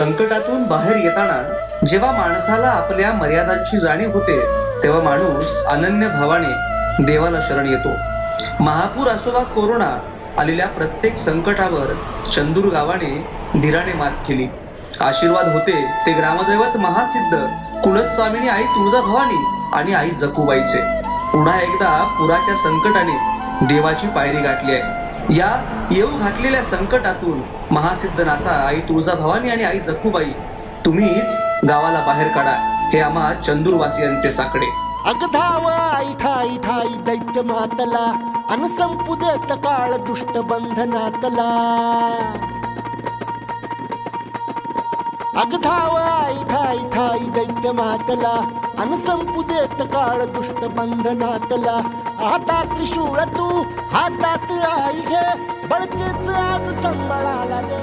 संकटातून बाहेर येताना जेव्हा माणसाला आपल्या मर्यादांची जाणीव होते तेव्हा माणूस अनन्य भावाने देवाला शरण येतो. महापूर असो वा कोरोना आलेल्या प्रत्येक संकटावर चंदूर गावाने धीराने मात केली. आशीर्वाद होते ते ग्रामदैवत महासिद्ध कुलस्वामिनी आई तुळजाभवानी आणि आई जकूबाईचे. पुन्हा एकदा पुराच्या संकटाने देवाची पायरी गाठली आहे. या येऊ घातलेल्या संकटातून महासिद्धनाथा आई तुळजाभवानी आणि आई जखूबाई तुम्हीच गावाला बाहेर काढा. हे आम्हा चंदूरवासियांचे साकडे. अग ठाई ठाई दैत्य मातला अन संपू काळ दुष्ट बंधनातला. अग ठाई ठाई दैत्य मातला अन संपू काळ दुष्ट बंधनातला. हातात त्रिशूळ तू हातात आई घे बळकीच आज संबळाला दे.